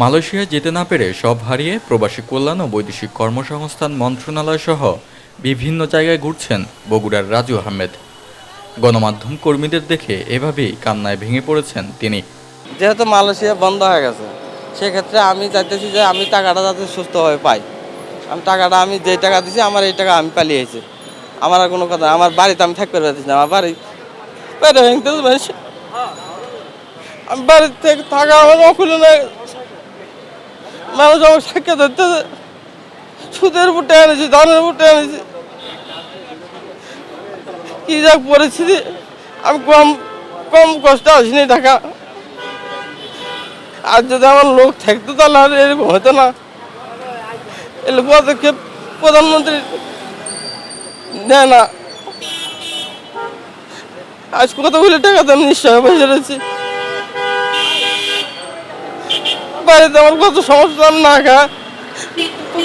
মালয়েশিয়ায় যেতে না পেরে সব হারিয়ে প্রবাসী কল্যাণ ও বৈদেশিক কর্মসংস্থান মন্ত্রণালয় সহ বিভিন্ন জায়গায় ঘুরছেন বগুড়ার রাজু আহমেদ। গণমাধ্যম কর্মীদের দেখে এভাবেই কান্নায় ভেঙে পড়েছেন তিনি। যেহেতু মালয়েশিয়া বন্ধ হয়ে গেছে, সেক্ষেত্রে আমি চাইতেছি যে আমি টাকাটা যাতে সুস্থভাবে পাই। আমি টাকাটা, আমি যে টাকা দিছি, আমার এই টাকা আমি পালিয়েছি। আমার আর কোনো কথা আমার বাড়িতে আমি থাকতে পারতেছি না, আমার বাড়ি আমি বাড়ির থেকে থাকা আমার অকুল মানুষ আমার সাক্ষাৎ ধরতেছে সুদের বুটে এনেছি, ধানের বুটে এনেছি। কি যাক পরিস্থিতি আমি কম কম কষ্ট আসিনি টাকা আর যদি আমার লোক থাকতো তাহলে আর এরকম হতো না। এলে পদক্ষেপ প্রধানমন্ত্রী নেয় না। আজ কতগুলি টাকা তো আমি নিশ্চয় বসে রয়েছি। বাড়িতে আমার কত সমস্যা না খা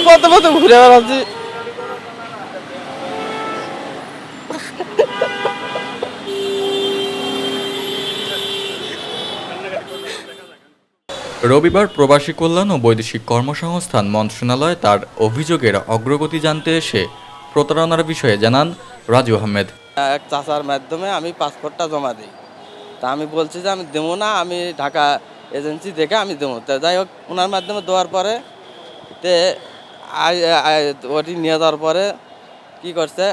কত কত ঘুরে বেড়াচ্ছি। রবিবার প্রবাসী কল্যাণ ও বৈদেশিক কর্মসংস্থান মন্ত্রণালয় তার অভিযোগের অগ্রগতি জানতে এসে প্রতারণার বিষয়ে জানান রাজু আহমেদ। এক চাচার মাধ্যমে আমি পাসপোর্টটা জমা দিই। তা আমি বলছি যে আমি দেবো না আমি ঢাকা এজেন্সি দেখে আমি দেবো। তা যাই হোক, ওনার মাধ্যমে দেওয়ার পরে তে ওটি নিয়ে যাওয়ার পরে কি করছে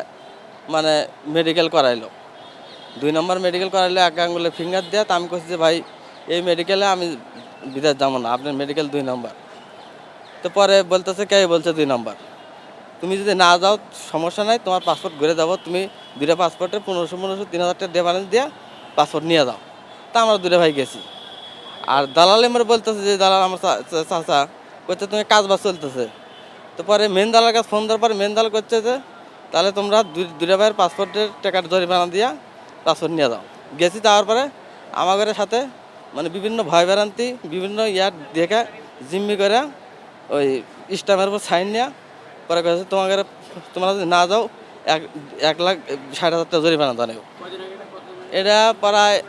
মানে মেডিকেল করাইলো। দুই নম্বর মেডিকেল করাইলো, এক আঙ্গুলে ফিঙ্গার দেওয়া তা আমি করছি যে, ভাই, এই মেডিকেলে আমি বিদেশ যাব না, আপনার মেডিকেল দুই নম্বর। তো পরে বলতেছে, কে? বলছে দুই নম্বর। তুমি যদি না যাও, সমস্যা নাই, তোমার পাসপোর্ট ঘুরে যাব, তুমি দুটা পাসপোর্টে পনেরোশো পনেরোশো তিন হাজার টাকা ডিফারেন্স দিয়ে পাসপোর্ট নিয়ে যাও। তা আমরা দুটো ভাই গেছি। আর দালাল এবার বলতেছে যে দালাল আমার চাচা করছে তুমি কাজ বাজ চলতেছে। তো পরে মেন দালার কাছে ফোন দেওয়ার পরে মেন দালাল করছে যে তাহলে তোমরা দুই- দুটা ভাইয়ের পাসপোর্টের টাকার জরিমানা দিয়া পাসপোর্ট নিয়ে যাও। গেছি যাওয়ার পরে আমাদের সাথে মানে বিভিন্ন ভয় ভ্রান্তি বিভিন্ন ইয়ার দেখে জিম্মি করে ওই স্টাম্পের উপর সাইন নেওয়া পরে কাছে তোমাকে তোমরা যদি না যাও এক এক লাখ ষাট হাজার টাকা জরিমানা জানাব এটা প্রায়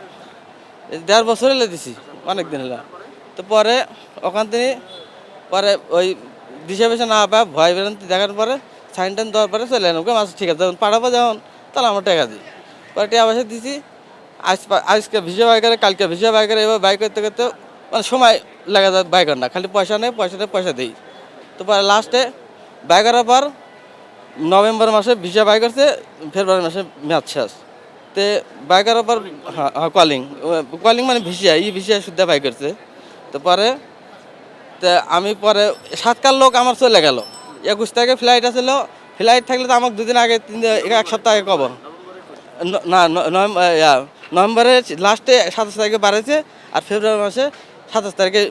দেড় বছর দিছি। অনেক দিন হলো। তো পরে ওখান থেকে পরে ওই দিশে বেশে না পায়, ভয় বেরন্তি দেখার পরে সাইন টাইন দেওয়ার পরে চলে এলাম মাছ ঠিক আছে, যখন পাঠাবো যখন, তাহলে আমরা টাকা দিই। পরে টাকা পয়সা দিছি, আজ আজকে ভিজা বাইকারে কালকে ভিজা বাইকারে এবার বাইক করতে করতে মানে সময় লাগা যায় বাই বাইকার না, খালি পয়সা নেই পয়সা নেই, পয়সা দিই। তো পরে লাস্টে বাই করার পর নভেম্বর মাসে ভিসা বাই করছে, ফেব্রুয়ারি মাসে ম্যাচ শেষ। হ্যাঁ হ্যাঁ কলিং কলিং মানে ভিসিয়া ই ভিসিয়া শুদ্ধ বাই করছে। তো পরে, তে আমি পরে সাতকার লোক আমার চলে গেল। একুশ তারিখে ফ্লাইট আছিল ফ্লাইট থাকলে তো আমাকে দুদিন আগে, তিন এক সপ্তাহ আগে কব না, ন- নভেম্বর নভেম্বরের লাস্টে সাতাশ তারিখে বাড়াইছে আর ফেব্রুয়ারি মাসে সাতাশ তারিখে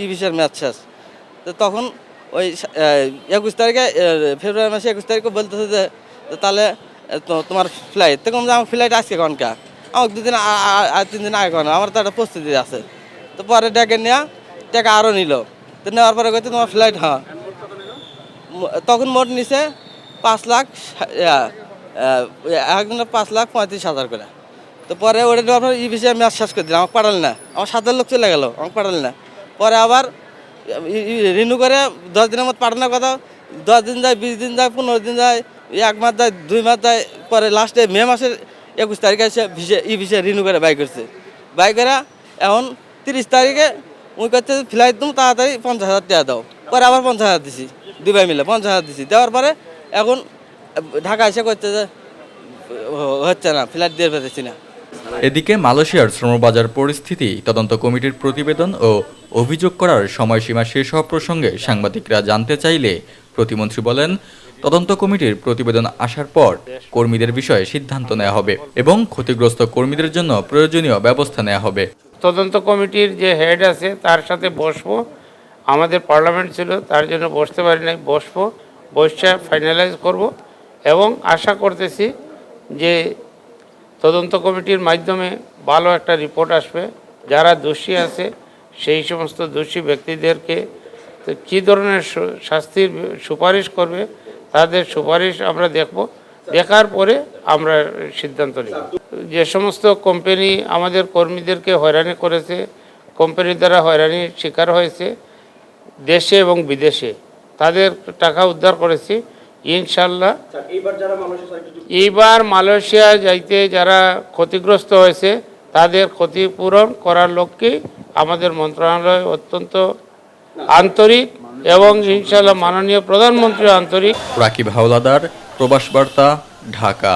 ই ভিসার ম্যাচ শেষ। তো তখন ওই একুশ তারিখে ফেব্রুয়ারি মাসে একুশ তারিখে বলতেছে যে তাহলে তোমার ফ্লাইট তখন আমার ফ্লাইট আজকে কনকা আমাকে দুদিন আর তিন দিন আগে কন, আমার তো একটা প্রস্তুতি আছে। তো পরে ডেকে নেওয়া টাকা আরও নিল। তো নেওয়ার পরে কইতে তোমার ফ্লাইট হ্যাঁ। তখন মোট নিছে পাঁচ লাখ একজনের পাঁচ লাখ পঁয়ত্রিশ হাজার করে। তো পরে ওটা পর ই বিষয়ে ম্যাচ শেষ করে দিলাম, আমাকে পাঠাল না। আমার সাতের লোক চলে গেলো, আমাকে পাঠাল না। পরে আবার রিনিউ করে দশ দিনের মতো পাঠানোর কথা, দশ দিন যায়, বিশ দিন যায়, পনেরো দিন যায় এক মাস যায় দুই মাস যায় পরে লাস্টে মে মাসের একুশ তারিখে এসে ভিসে, ই বিষয়ে রিনিউ করে বাই করছে। বাই করে এখন তিরিশ তারিখে ওই করছে ফ্লাইট তুমি তাড়াতাড়ি পঞ্চাশ হাজার টাকা দাও। পরে আবার পঞ্চাশ হাজার দিছি দুই ভাই মিলে পঞ্চাশ হাজার দিছি। দেওয়ার পরে এখন ঢাকা এসে করছে যে হচ্ছে না ফ্লাইট দিয়ে পেতেছি না। এদিকে মালয়েশিয়ার শ্রমবাজার পরিস্থিতি, তদন্ত কমিটির প্রতিবেদন ও অভিযোগ করার সময়সীমা শেষ হওয়া প্রসঙ্গে সাংবাদিকরা জানতে চাইলে প্রতিমন্ত্রী বলেন তদন্ত কমিটির প্রতিবেদন আসার পর কর্মীদের বিষয়ে সিদ্ধান্ত নেওয়া হবে এবং ক্ষতিগ্রস্ত কর্মীদের জন্য প্রয়োজনীয় ব্যবস্থা নেওয়া হবে। তদন্ত কমিটির যে হেড আছে, তার সাথে বসবো। আমাদের পার্লামেন্ট ছিল, তার জন্য বসতে পারি নাই। বসবো, বসে ফাইনালাইজ করব এবং আশা করতেছি যে তদন্ত কমিটির মাধ্যমে ভালো একটা রিপোর্ট আসবে। যারা দোষী আছে, সেই সমস্ত দোষী ব্যক্তিদেরকে কী ধরনের শাস্তির সুপারিশ করবে তাদের সুপারিশ আমরা দেখব। দেখার পরে আমরা সিদ্ধান্ত নিব। যে সমস্ত কোম্পানি আমাদের কর্মীদেরকে হয়রানি করেছে কোম্পানির দ্বারা হয়রানির শিকার হয়েছে, দেশে এবং বিদেশে। তাদের টাকা উদ্ধার করেছি ইনশাল্লাহ এইবার মালয়েশিয়া যাইতে যারা ক্ষতিগ্রস্ত হয়েছে, তাদের ক্ষতিপূরণ করার লক্ষ্যে আমাদের মন্ত্রণালয় অত্যন্ত আন্তরিক এবং ইনশাল্লাহ মাননীয় প্রধানমন্ত্রী আন্তরিক রাকিব হাওলাদার প্রবাস বার্তা ঢাকা।